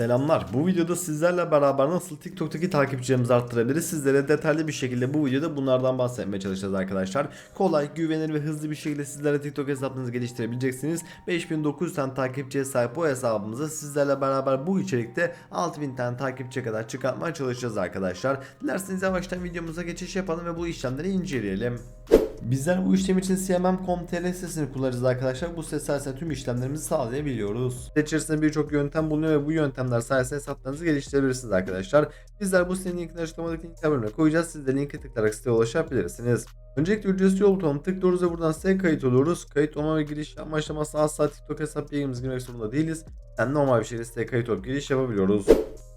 Selamlar. Bu videoda sizlerle beraber nasıl TikTok'taki takipçilerimizi arttırabiliriz sizlere detaylı bir şekilde bu videoda bunlardan bahsetmeye çalışacağız arkadaşlar. Kolay, güvenilir ve hızlı bir şekilde sizlere TikTok hesabınızı geliştirebileceksiniz. 5900 tane takipçiye sahip bu hesabımızı sizlerle beraber bu içerikte 6000 tane takipçiye kadar çıkartmaya çalışacağız arkadaşlar. Dilerseniz yavaştan videomuza geçiş yapalım ve bu işlemleri inceleyelim. Bizler bu işlem için cmm.com.tr sitesini kullanacağız arkadaşlar. Bu site sayesinde tüm işlemlerimizi sağlayabiliyoruz. Site içerisinde birçok yöntem bulunuyor ve bu yöntemler sayesinde hesaplarınızı geliştirebilirsiniz arkadaşlar. Bizler bu sitenin linkini açıklamadaki link bölümüne koyacağız. Siz de linke tıklayarak siteye ulaşabilirsiniz. Öncelikle ücretsiz yol butonuna tıklıyoruz ve buradan siteye kayıt oluyoruz. Kayıt olma ve giriş yapma aşamasında asla TikTok hesap bilgimizi girmek zorunda değiliz. Yani normal bir şekilde siteye kayıt olup giriş yapabiliyoruz.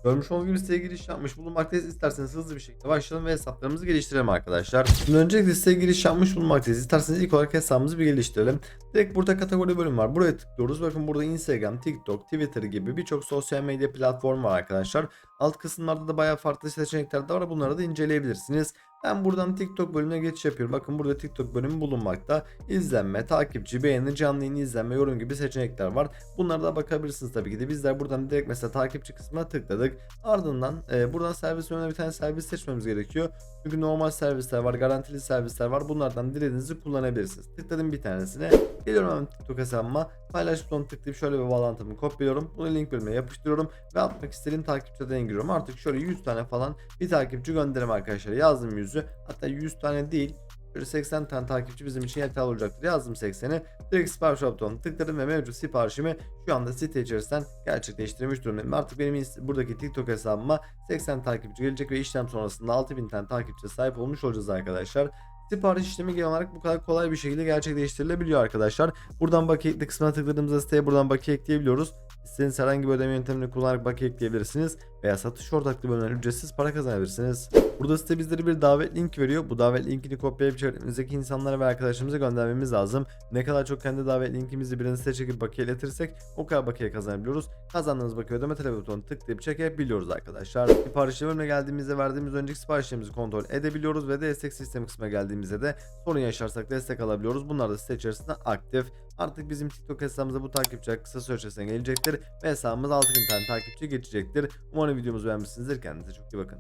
Görmüş olduğunuz gibi siteye giriş yapmış bulunmaktayız. İsterseniz hızlı bir şekilde başlayalım ve hesaplarımızı geliştirelim arkadaşlar. Şimdi öncelikle siteye giriş yapmış bulunmaktayız. İsterseniz ilk olarak hesabımızı bir geliştirelim. Direkt burada kategori bölüm var. Buraya tıklıyoruz. Bakın burada Instagram, TikTok, Twitter gibi birçok sosyal medya platformu var arkadaşlar. Alt kısımlarda da bayağı farklı seçenekler de var. Bunları da inceleyebilirsiniz. Ben buradan TikTok bölümüne geçiş yapıyorum. Bakın burada TikTok bölümü bulunmakta. İzlenme, takipçi, beğeni, canlı yayın izlenme, yorum gibi seçenekler var. Bunlara da bakabilirsiniz tabii ki de. Bizler buradan direkt mesela takipçi kısmına tıkladık. Ardından e, buradan servis önüne bir tane servis seçmemiz gerekiyor. Çünkü normal servisler var, garantili servisler var. Bunlardan dilediğinizi kullanabilirsiniz. Tıkladım bir tanesine. Geliyorum hemen TikTok hesabıma. Paylaş butonuna tıklayıp şöyle bir bağlantımı kopyalıyorum. Bunu link bölümüne yapıştırıyorum ve atmak istediğim takipçiden giriyorum. Artık şöyle 100 tane falan bir takipçi gönderim arkadaşlar. Yazdım 100'ü. Hatta 100 tane değil. Şöyle 80 tane takipçi bizim için yeterli olacaktır. Yazdım 80'i. Direkt sipariş butonuna tıkladım ve mevcut siparişimi şu anda site içerisinden gerçekleştirmiş durumdayım. Artık benim buradaki TikTok hesabıma 80 takipçi gelecek ve işlem sonrasında 6000 tane takipçiye sahip olmuş olacağız arkadaşlar. Sipariş işlemi genel olarak bu kadar kolay bir şekilde gerçekleştirilebiliyor arkadaşlar. Buradan bakiye kısmına tıkladığımızda siteye buradan bakiye ekleyebiliyoruz. İstediğiniz herhangi bir ödeme yöntemini kullanarak bakiye ekleyebilirsiniz veya satış ortaklığı bölümünden ücretsiz para kazanabilirsiniz. Burada site bizlere bir davet link veriyor. Bu davet linkini kopyalayıp çevremizdeki insanlara ve arkadaşlarımıza göndermemiz lazım. Ne kadar çok kendi davet linkimizi birine site çekip bakiye iletirsek o kadar bakiye kazanabiliyoruz. Kazandığımız bakiye ödeme talebi butonunu tıklayıp çekebiliyoruz arkadaşlar. Sipariş bölümüne geldiğimizde verdiğimiz önceki siparişlerimizi kontrol edebiliyoruz ve destek sistemi kısmına geldiğimizde de sorun yaşarsak destek alabiliyoruz. Bunlar da site içerisinde aktif. Artık bizim TikTok hesabımıza bu takipçiler kısa süre içerisinde gelecektir ve hesabımız 6000 tane takipçi geçecektir. Umarım videomuzu beğenmişsinizdir. Kendinize çok iyi bakın.